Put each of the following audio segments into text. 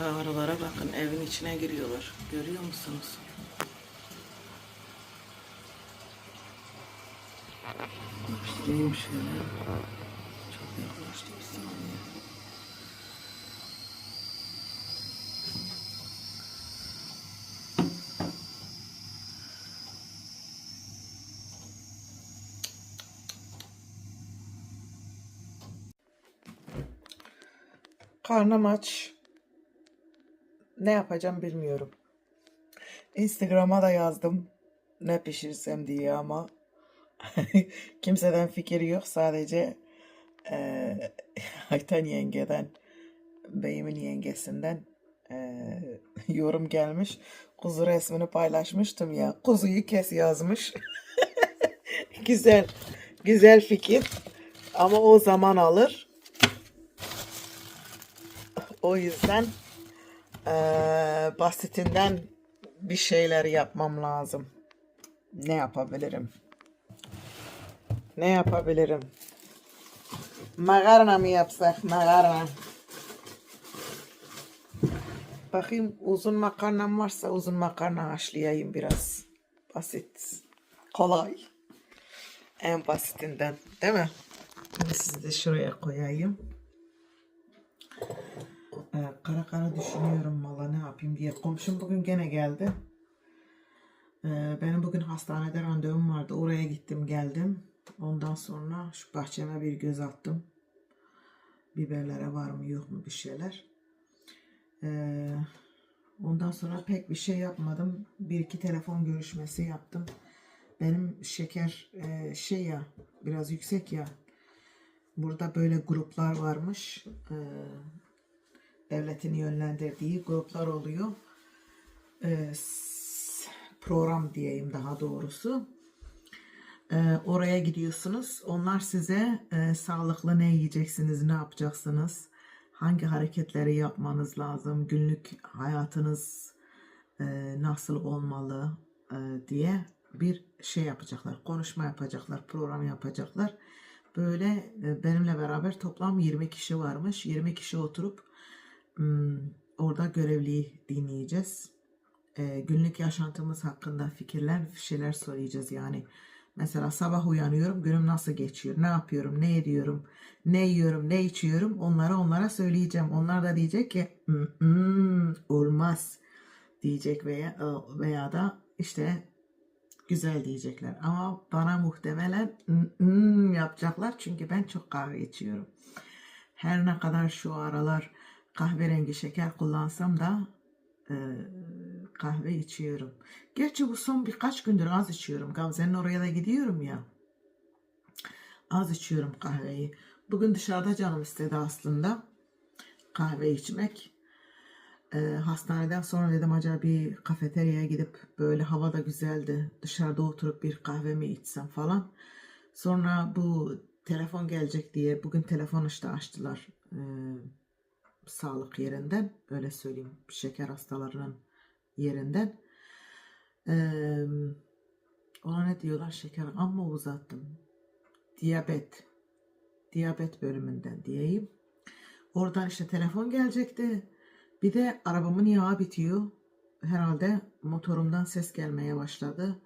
Ağrılara bakın evin içine giriyorlar. Görüyor musunuz? Göstereyim şöyle. Çok yaklaştı bir saniye. Karnım aç. Ne yapacağım bilmiyorum. Instagram'a da yazdım ne pişirsem diye ama kimseden fikir yok. Sadece eee Ayten yengeden, beyimin yengesinden eee, yorum gelmiş. Kuzu resmini paylaşmıştım ya. Kuzuyu kes yazmış. Güzel, güzel fikir. Ama o zaman alır. O yüzden eee, basitinden bir şeyler yapmam lazım. Ne yapabilirim? Ne yapabilirim? Makarna mı yapsak? Makarna. Bakayım uzun makarnam varsa uzun makarna haşlayayım biraz. Basit. Kolay. En basitinden. Değil mi? Sizi de şuraya koyayım. Ee, kara kara düşünüyorum valla ne yapayım diye. Komşum bugün gene geldi. Ee, benim bugün hastanede randevum vardı. Oraya gittim geldim. Ondan sonra şu bahçeme bir göz attım. Biberlere var mı yok mu bir şeyler. Ee, ondan sonra pek bir şey yapmadım. Bir iki telefon görüşmesi yaptım. Benim şeker e, şey ya biraz yüksek ya. Burada böyle gruplar varmış. Ee, devletin yönlendirdiği gruplar oluyor. S- program diyeyim daha doğrusu. Ee, oraya gidiyorsunuz. Onlar size e, sağlıklı ne yiyeceksiniz, ne yapacaksınız, hangi hareketleri yapmanız lazım, günlük hayatınız e, nasıl olmalı e, diye bir şey yapacaklar. Konuşma yapacaklar, program yapacaklar. Böyle e, benimle beraber toplam 20 kişi varmış. 20 kişi oturup orada görevliyi dinleyeceğiz. E, günlük yaşantımız hakkında fikirler, şeyler söyleyeceğiz yani. Mesela sabah uyanıyorum, günüm nasıl geçiyor, ne yapıyorum, ne ediyorum, ne yiyorum, ne içiyorum onlara onlara söyleyeceğim. Onlar da diyecek ki "Mm, mm, olmaz diyecek veya veya da işte güzel diyecekler. Ama bana muhtemelen yapacaklar çünkü ben çok kahve içiyorum. Her ne kadar şu aralar kahverengi şeker kullansam da e, kahve içiyorum. Gerçi bu son birkaç gündür az içiyorum. Gamze'nin oraya da gidiyorum ya. Az içiyorum kahveyi. Bugün dışarıda canım istedi aslında kahve içmek. E, hastaneden sonra dedim acaba bir kafeteryaya gidip böyle hava da güzeldi. Dışarıda oturup bir kahve mi içsem falan. Sonra bu telefon gelecek diye bugün telefon işte açtılar. E, sağlık yerinden öyle söyleyeyim şeker hastalarının yerinden. Eee ona ne diyorlar? Şeker ama uzattım. Diyabet. Diyabet bölümünden diyeyim. Oradan işte telefon gelecekti. Bir de arabamın yağı bitiyor. Herhalde motorumdan ses gelmeye başladı.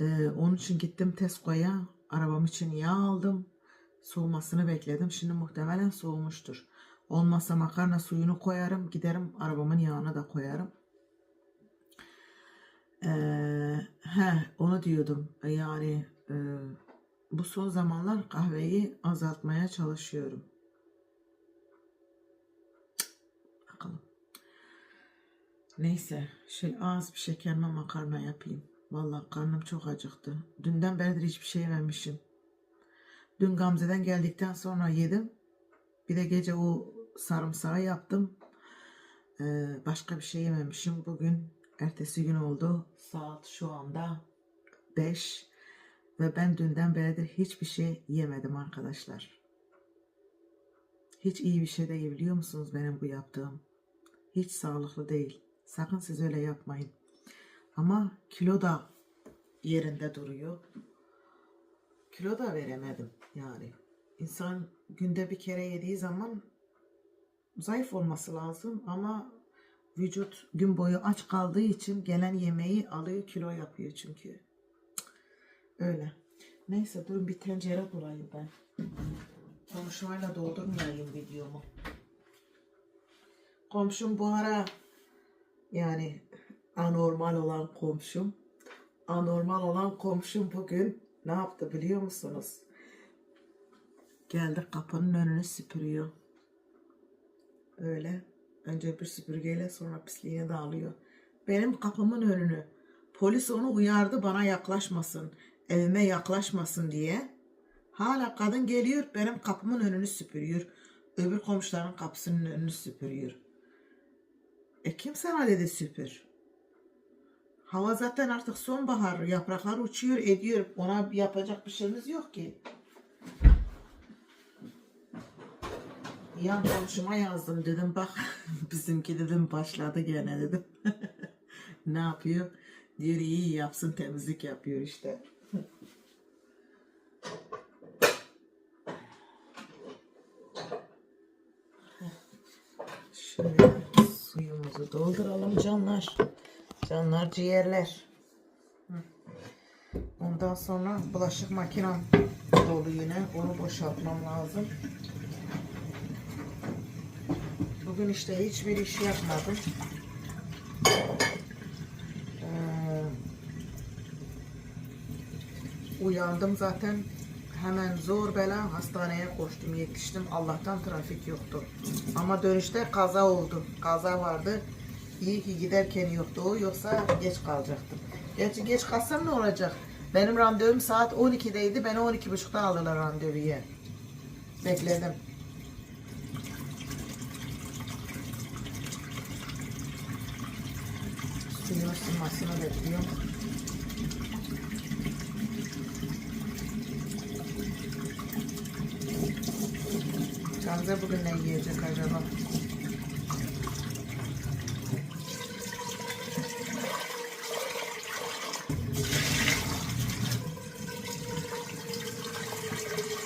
Eee, onun için gittim Tesco'ya. Arabam için yağ aldım. Soğumasını bekledim. Şimdi muhtemelen soğumuştur Olmazsa makarna suyunu koyarım, giderim arabamın yağına da koyarım. Ee, he, onu diyordum. Yani e, bu son zamanlar kahveyi azaltmaya çalışıyorum. Bakalım. Neyse, şey az bir şekerme makarna yapayım. Vallahi karnım çok acıktı. Dünden beridir hiçbir şey yememişim. Dün Gamze'den geldikten sonra yedim. Bir de gece o sarımsağı yaptım. Ee, başka bir şey yememişim. Bugün ertesi gün oldu. Saat şu anda 5 ve ben dünden beridir hiçbir şey yemedim arkadaşlar. Hiç iyi bir şey değil biliyor musunuz benim bu yaptığım? Hiç sağlıklı değil. Sakın siz öyle yapmayın. Ama kilo da yerinde duruyor. Kilo da veremedim yani. İnsan günde bir kere yediği zaman zayıf olması lazım ama vücut gün boyu aç kaldığı için gelen yemeği alıyor kilo yapıyor çünkü. Öyle. Neyse durun bir tencere bulayım ben. Konuşmayla doldurmayayım videomu. Komşum bu ara yani anormal olan komşum anormal olan komşum bugün ne yaptı biliyor musunuz? Geldi kapının önünü süpürüyor. Öyle. Önce bir süpürgeyle sonra pisliğini de alıyor. Benim kapımın önünü. Polis onu uyardı bana yaklaşmasın. Evime yaklaşmasın diye. Hala kadın geliyor benim kapımın önünü süpürüyor. Öbür komşuların kapısının önünü süpürüyor. E kim sana dedi süpür? Hava zaten artık sonbahar. Yapraklar uçuyor ediyor. Ona yapacak bir şeyimiz yok ki. Yan komşuma yazdım dedim bak bizimki dedim başladı gene dedim. ne yapıyor? Diyor iyi yapsın temizlik yapıyor işte. Şöyle suyumuzu dolduralım canlar. Canlar ciğerler. Ondan sonra bulaşık makinem dolu yine. Onu boşaltmam lazım. Bugün işte hiçbir iş yapmadım. Ee, uyandım zaten. Hemen zor bela hastaneye koştum. Yetiştim. Allah'tan trafik yoktu. Ama dönüşte kaza oldu. Kaza vardı. İyi ki giderken yoktu. Yoksa geç kalacaktım. Gerçi geç kalsam ne olacak? Benim randevum saat 12'deydi. Beni 12.30'da aldılar randevuya. Bekledim. Isınmasını bekliyorum. Gamze bugün ne yiyecek acaba?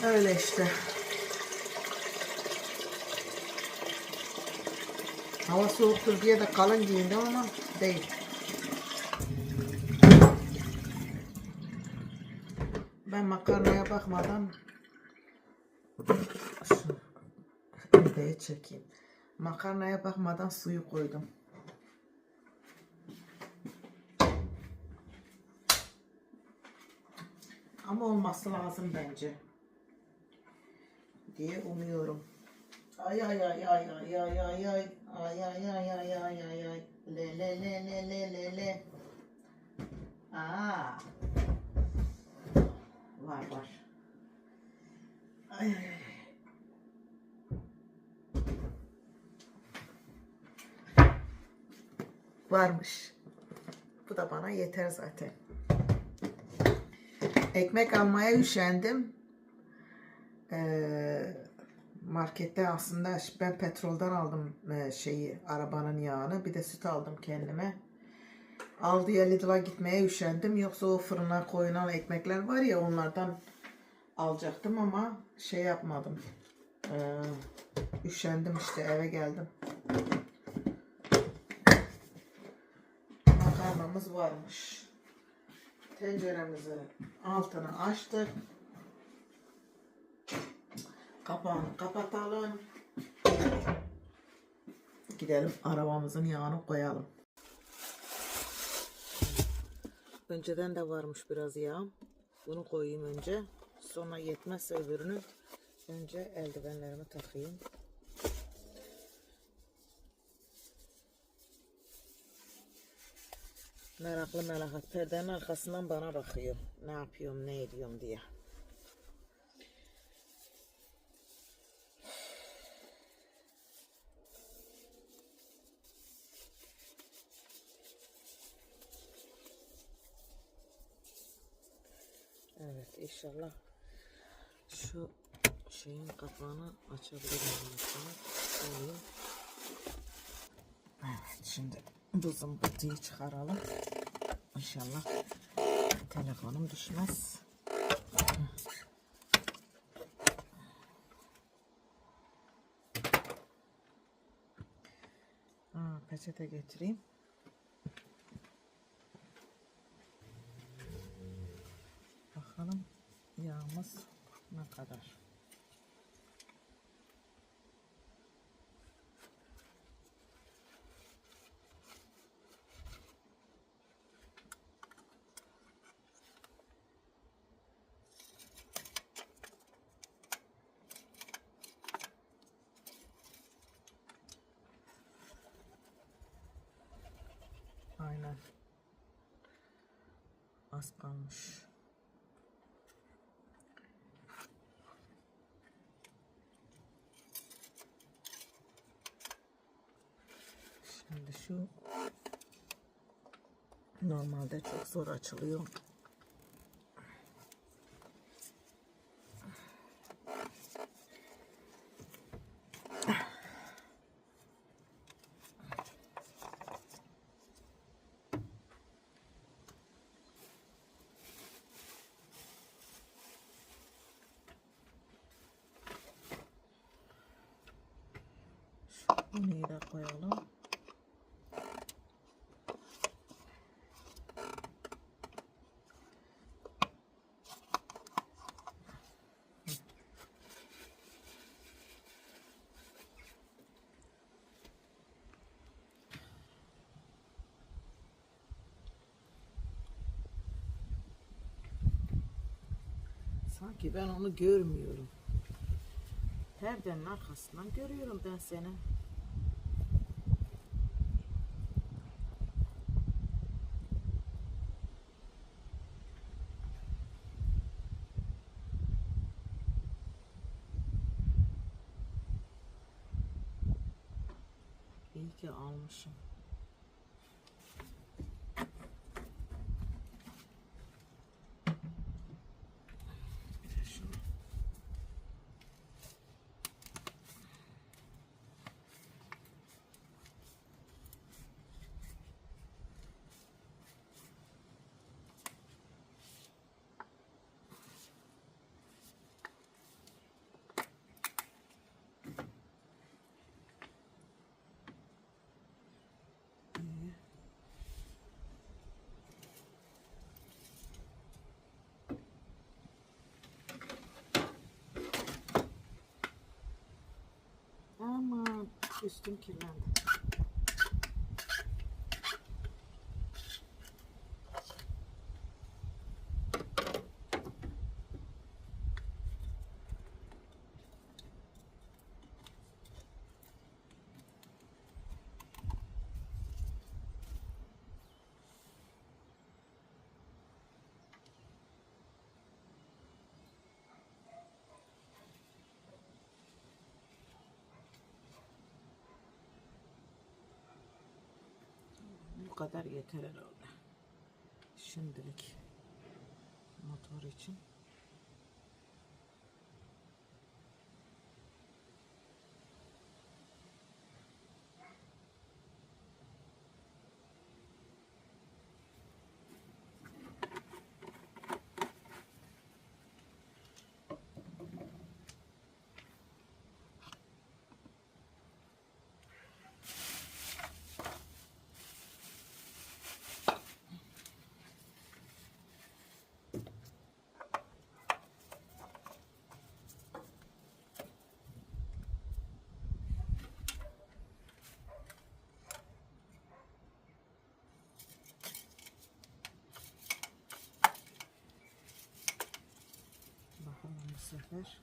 Öyle işte. Hava soğuktur diye de kalın giyindim ama değil. Ben makarnaya bakmadan şu videoyu çekeyim. Makarnaya bakmadan suyu koydum. Ama olması lazım bence. Diye umuyorum. Ay ay ay ay ay ay ay ay ay ay ay ay ay ay ay le le le le le le le Aa. Var var. Varmış. Bu da bana yeter zaten. Ekmek almaya üşendim. Ee, markette aslında ben petrolden aldım e, şeyi arabanın yağını bir de süt aldım kendime. Aldıya Lidl'a gitmeye üşendim yoksa o fırına koyulan ekmekler var ya onlardan alacaktım ama şey yapmadım. Ee, üşendim işte eve geldim. Makarnamız varmış. Tenceremizi altını açtık. Kapağını kapatalım. Gidelim arabamızın yağını koyalım. Önceden de varmış biraz yağ. Bunu koyayım önce. Sonra yetmezse öbürünü önce eldivenlerimi takayım. Meraklı melahat perdenin arkasından bana bakıyor. Ne yapıyorum, ne ediyorum diye. Evet inşallah şu şeyin kapağını açabilirim. Şöyle. Evet şimdi bu zımbırtıyı çıkaralım. İnşallah telefonum düşmez. Ha, peçete getireyim. Bakalım yağımız ne kadar. Aynen. Az kalmış. Şimdi şu normalde çok zor açılıyor. Şu bunu da koyalım. Sanki ben onu görmüyorum. Perdenin arkasından görüyorum ben seni. İyi ki almışım. Bir de şunu. Aman üstüm kirlendi. Bu kadar yeter herhalde. Şimdilik motor için. Bakalım bu sefer.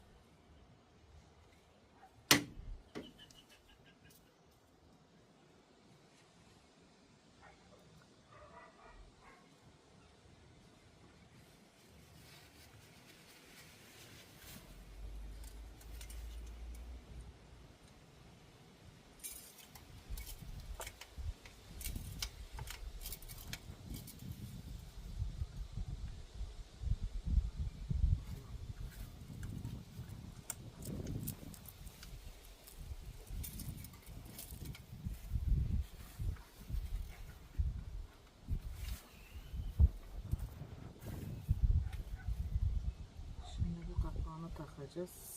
Şimdi bu kapağını takacağız.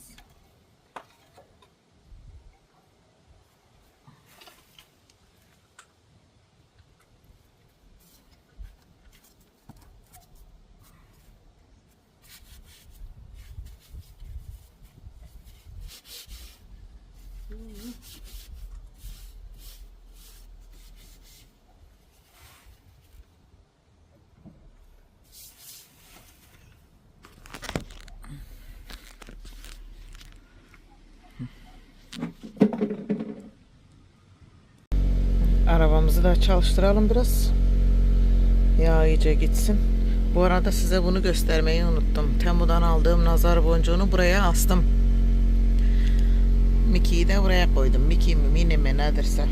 Da çalıştıralım biraz. Yağ iyice gitsin. Bu arada size bunu göstermeyi unuttum. Temu'dan aldığım nazar boncuğunu buraya astım. Mickey'i de buraya koydum. Mickey mi Minnie mi nedirse.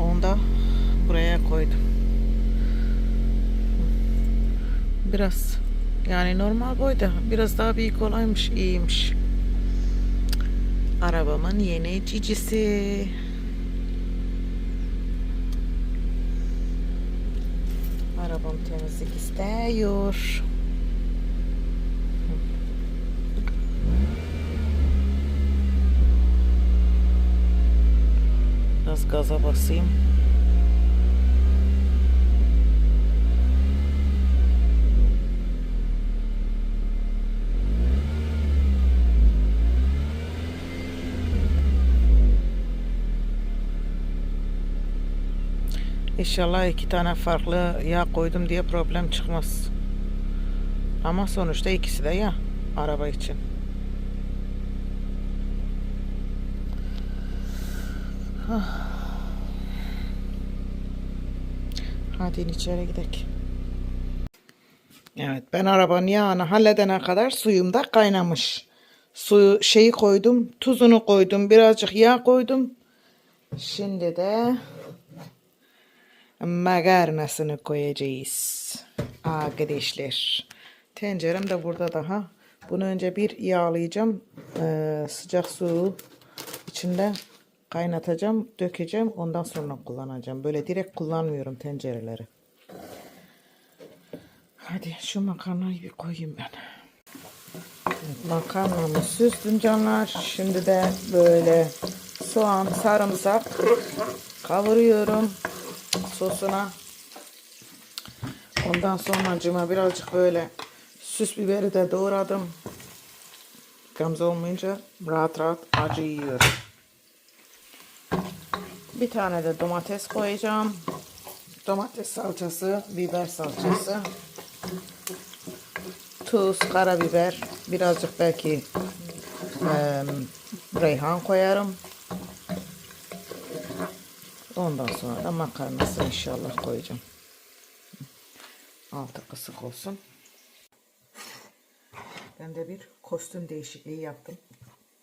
Onu da buraya koydum. Biraz yani normal boyda biraz daha büyük olaymış iyiymiş. Arabamın yeni cicisi. Arabam temizlik istiyor. Biraz İnşallah iki tane farklı yağ koydum diye problem çıkmaz. Ama sonuçta ikisi de yağ araba için. Ah. Hadi içeri gidelim. Evet ben arabanın yağını halledene kadar suyum da kaynamış. Suyu şeyi koydum, tuzunu koydum, birazcık yağ koydum. Şimdi de makarnasını koyacağız. Arkadaşlar. Tencerem de burada daha. Bunu önce bir yağlayacağım. Ee, sıcak su içinde kaynatacağım, dökeceğim. Ondan sonra kullanacağım. Böyle direkt kullanmıyorum tencereleri. Hadi şu makarnayı bir koyayım ben. Makarnamı süzdüm canlar. Şimdi de böyle soğan, sarımsak kavuruyorum sosuna. Ondan sonra cıma birazcık böyle süs biberi de doğradım. Gamze olmayınca rahat rahat acı yiyorum. Bir tane de domates koyacağım. Domates salçası, biber salçası. Tuz, karabiber, birazcık belki eee, reyhan koyarım. Ondan sonra da makarnasını inşallah koyacağım. Altı kısık olsun. Ben de bir kostüm değişikliği yaptım.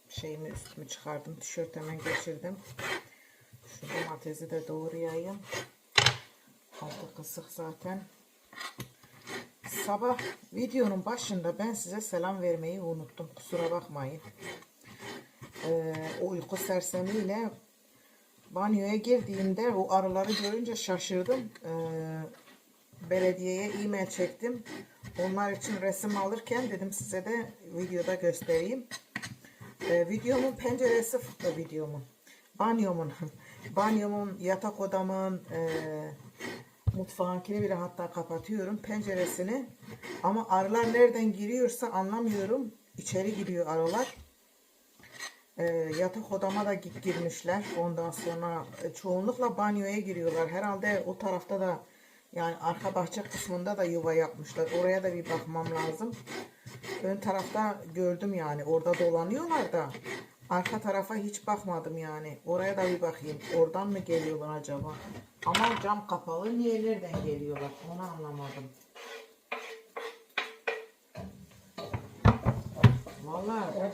Şeyimi üstümü çıkardım. Tişört hemen geçirdim. Şu domatesi de doğrayayım. Altı kısık zaten. Sabah videonun başında ben size selam vermeyi unuttum. Kusura bakmayın. Ee, uyku sersemiyle banyoya girdiğimde o arıları görünce şaşırdım. Ee, belediyeye e-mail çektim. Onlar için resim alırken dedim size de videoda göstereyim. Ee, videomun penceresi e, videomun banyomun banyomun yatak odamın e, mutfağınkini bile hatta kapatıyorum penceresini ama arılar nereden giriyorsa anlamıyorum içeri giriyor arılar e, yatak odama da girmişler. Ondan sonra e, çoğunlukla banyoya giriyorlar. Herhalde o tarafta da yani arka bahçe kısmında da yuva yapmışlar. Oraya da bir bakmam lazım. Ön tarafta gördüm yani. Orada dolanıyorlar da arka tarafa hiç bakmadım yani. Oraya da bir bakayım. Oradan mı geliyorlar acaba? Ama cam kapalı niye nereden geliyorlar? Onu anlamadım. Vallahi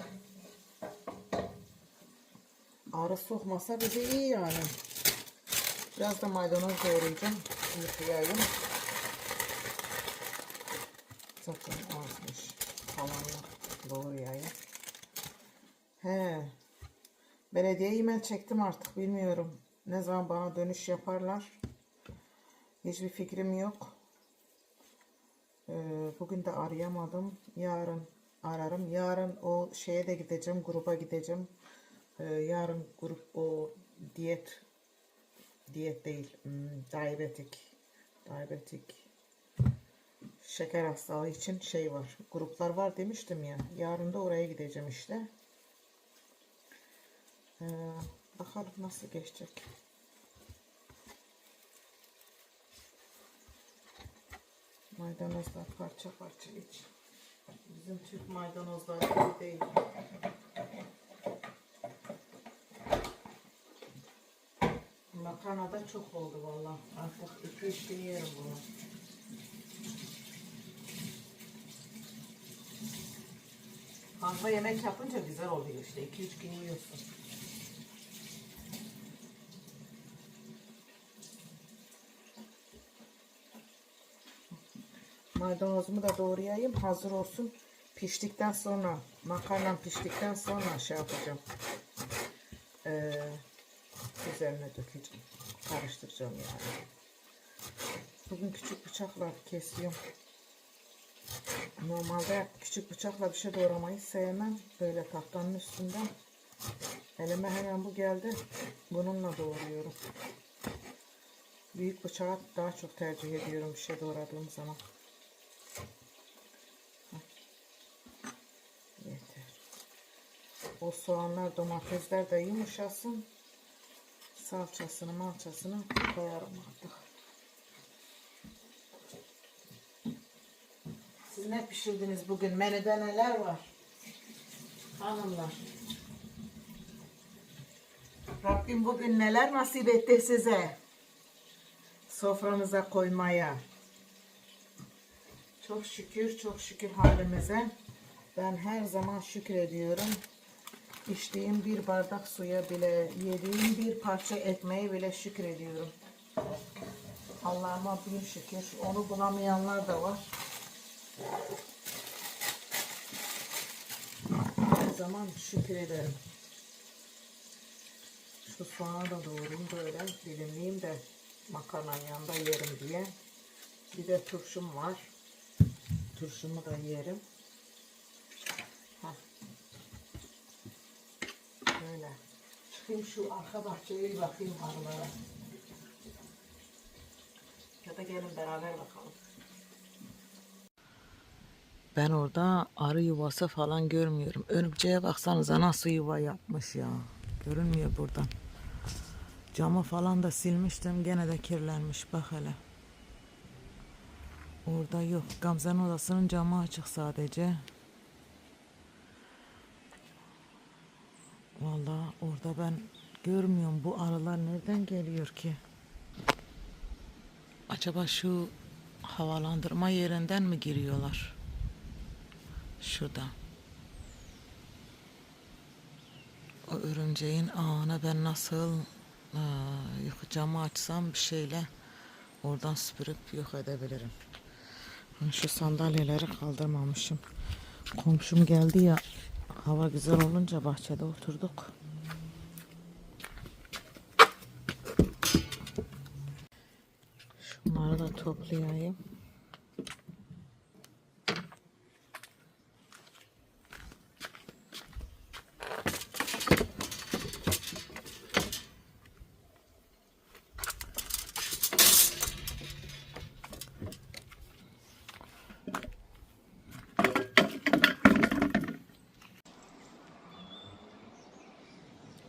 arı sokmasa bize iyi yani biraz da maydanoz doğrayacağım yıkayayım zaten azmış kalanını doğrayayım He. Belediye e-mail çektim artık bilmiyorum. Ne zaman bana dönüş yaparlar. Hiçbir fikrim yok. Ee, bugün de arayamadım. Yarın ararım. Yarın o şeye de gideceğim. Gruba gideceğim. Ee, yarın grup o diyet diyet değil. Hmm, diabetik. Diabetik şeker hastalığı için şey var. Gruplar var demiştim ya. Yarın da oraya gideceğim işte. Ee, bakalım nasıl geçecek. Maydanozlar parça parça iç. Bizim Türk maydanozları değil. Makarna da çok oldu valla. Artık 2-3 gün yerim bunu. Fazla yemek yapınca güzel oluyor işte. 2-3 gün yiyorsun. Maydanozumu da doğrayayım. Hazır olsun. Piştikten sonra, makarnam piştikten sonra şey yapacağım. Ee, üzerine dökeceğim. Karıştıracağım yani. Bugün küçük bıçakla kesiyorum. Normalde küçük bıçakla bir şey doğramayı sevmem. Böyle tahtanın üstünden. Elime hemen bu geldi. Bununla doğruyorum. Büyük bıçağı daha çok tercih ediyorum bir şey doğradığım zaman. Yeter. O soğanlar, domatesler de yumuşasın. Salçasını, malçasını koyarım artık. Siz ne pişirdiniz bugün? Menüde neler var? Hanımlar. Rabbim bugün neler nasip etti size? Sofranıza koymaya. Çok şükür, çok şükür halimize. Ben her zaman şükrediyorum. İçtiğim bir bardak suya bile, yediğim bir parça ekmeğe bile şükrediyorum. Allah'ıma bin şükür. Onu bulamayanlar da var. Her zaman şükür ederim. Şu soğanı da doğrayayım böyle dilimleyeyim de makarnanın yanında yerim diye. Bir de turşum var. Turşumu da yerim. Heh. Böyle. Çıkayım şu arka bahçeye bir bakayım arılara. Ya da gelin beraber bakalım. Ben orada arı yuvası falan görmüyorum. Örümceğe baksanıza nasıl yuva yapmış ya. Görünmüyor buradan. Camı falan da silmiştim. Gene de kirlenmiş. Bak hele. Orada yok. Gamze'nin odasının camı açık sadece. Vallahi orada ben görmüyorum. Bu arılar nereden geliyor ki? Acaba şu havalandırma yerinden mi giriyorlar? Şurada. O örümceğin ağına ben nasıl yok camı açsam bir şeyle oradan süpürüp yok edebilirim. Şu sandalyeleri kaldırmamışım. Komşum geldi ya hava güzel olunca bahçede oturduk. Şunları da toplayayım.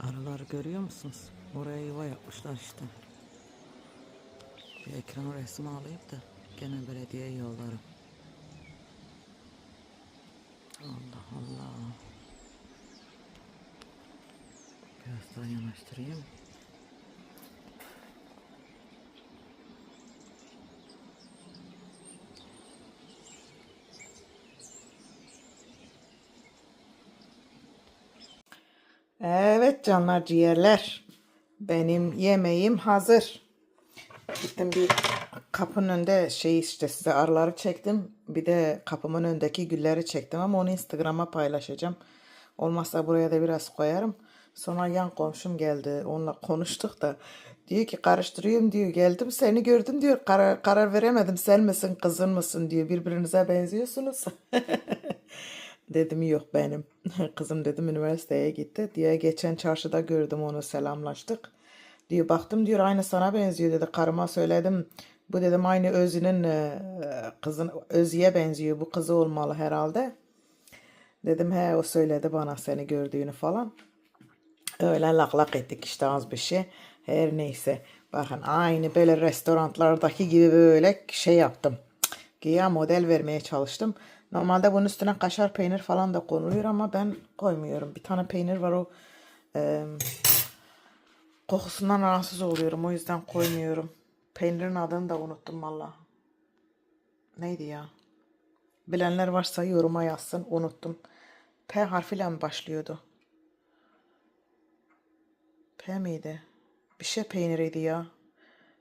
Arıları görüyor musunuz? Oraya yuva yapmışlar işte. Bir ekran resmi alayım da gene belediye yolları. Allah Allah. Biraz daha yanaştırayım. Evet canlar ciğerler. Benim yemeğim hazır. Gittim bir kapının önünde şey işte size arıları çektim. Bir de kapımın önündeki gülleri çektim ama onu Instagram'a paylaşacağım. Olmazsa buraya da biraz koyarım. Sonra yan komşum geldi. Onunla konuştuk da. Diyor ki karıştırıyorum diyor. Geldim seni gördüm diyor. Karar, karar veremedim. Sen misin kızın mısın diyor. Birbirinize benziyorsunuz. Dedim yok benim. Kızım dedim üniversiteye gitti. Diye geçen çarşıda gördüm onu selamlaştık. Diyor baktım diyor aynı sana benziyor dedi. Karıma söyledim. Bu dedim aynı Özü'nün e, kızın Özü'ye benziyor. Bu kızı olmalı herhalde. Dedim he o söyledi bana seni gördüğünü falan. Öyle lak lak ettik işte az bir şey. Her neyse. Bakın aynı böyle restoranlardaki gibi böyle şey yaptım. Güya model vermeye çalıştım. Normalde bunun üstüne kaşar peynir falan da konuluyor ama ben koymuyorum. Bir tane peynir var o e, Kokusundan rahatsız oluyorum. O yüzden koymuyorum. Peynirin adını da unuttum valla. Neydi ya? Bilenler varsa yoruma yazsın. Unuttum. P harfiyle mi başlıyordu? P miydi? Bir şey peyniriydi ya.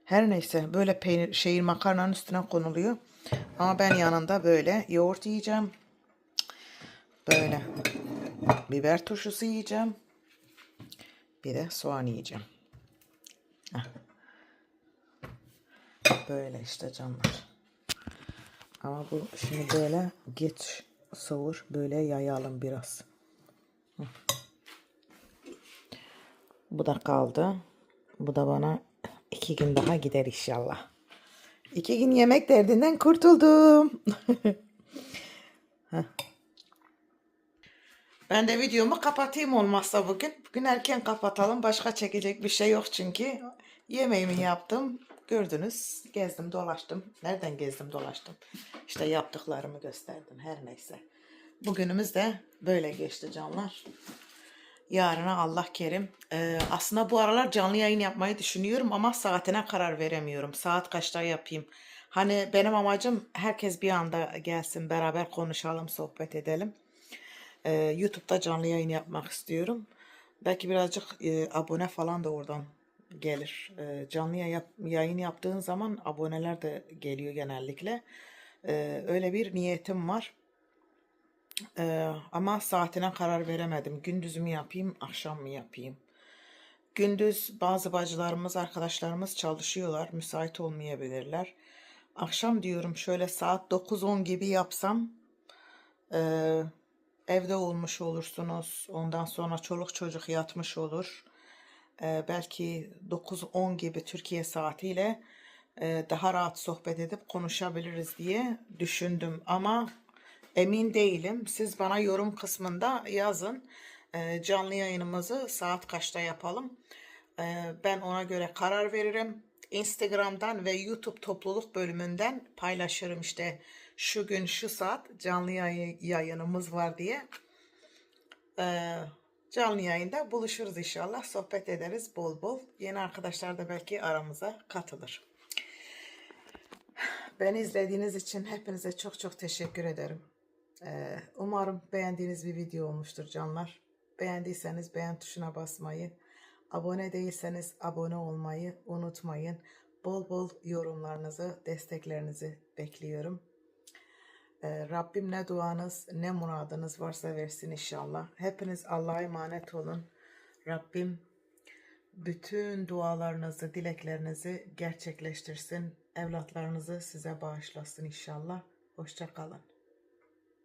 Her neyse böyle peynir şeyin makarnanın üstüne konuluyor. Ama ben yanında böyle yoğurt yiyeceğim. Böyle biber turşusu yiyeceğim. Bir de soğan yiyeceğim. Böyle işte canlar. Ama bu şimdi böyle geç soğur böyle yayalım biraz. Bu da kaldı. Bu da bana iki gün daha gider inşallah. İki gün yemek derdinden kurtuldum. Heh. Ben de videomu kapatayım olmazsa bugün. Bugün erken kapatalım. Başka çekecek bir şey yok çünkü. Yemeğimi yaptım. Gördünüz. Gezdim dolaştım. Nereden gezdim dolaştım. İşte yaptıklarımı gösterdim. Her neyse. Bugünümüz de böyle geçti canlar. Yarına Allah kerim. Ee, aslında bu aralar canlı yayın yapmayı düşünüyorum ama saatine karar veremiyorum. Saat kaçta yapayım? Hani benim amacım herkes bir anda gelsin beraber konuşalım, sohbet edelim. Ee, YouTube'da canlı yayın yapmak istiyorum. Belki birazcık e, abone falan da oradan gelir. Ee, canlı yay- yayın yaptığın zaman aboneler de geliyor genellikle. Ee, öyle bir niyetim var. Ee, ama saatine karar veremedim. Gündüz mü yapayım, akşam mı yapayım? Gündüz bazı bacılarımız, arkadaşlarımız çalışıyorlar. Müsait olmayabilirler. Akşam diyorum şöyle saat 9-10 gibi yapsam e, evde olmuş olursunuz. Ondan sonra çoluk çocuk yatmış olur. E, belki 9-10 gibi Türkiye saatiyle e, daha rahat sohbet edip konuşabiliriz diye düşündüm. Ama emin değilim. Siz bana yorum kısmında yazın. E, canlı yayınımızı saat kaçta yapalım? E, ben ona göre karar veririm. Instagram'dan ve YouTube topluluk bölümünden paylaşırım işte şu gün şu saat canlı yayı- yayınımız var diye. E, canlı yayında buluşuruz inşallah. Sohbet ederiz bol bol. Yeni arkadaşlar da belki aramıza katılır. Beni izlediğiniz için hepinize çok çok teşekkür ederim. Ee, umarım beğendiğiniz bir video olmuştur canlar. Beğendiyseniz beğen tuşuna basmayı, abone değilseniz abone olmayı unutmayın. Bol bol yorumlarınızı, desteklerinizi bekliyorum. Ee, Rabbim ne duanız ne muradınız varsa versin inşallah. Hepiniz Allah'a emanet olun. Rabbim bütün dualarınızı, dileklerinizi gerçekleştirsin. Evlatlarınızı size bağışlasın inşallah. Hoşça kalın.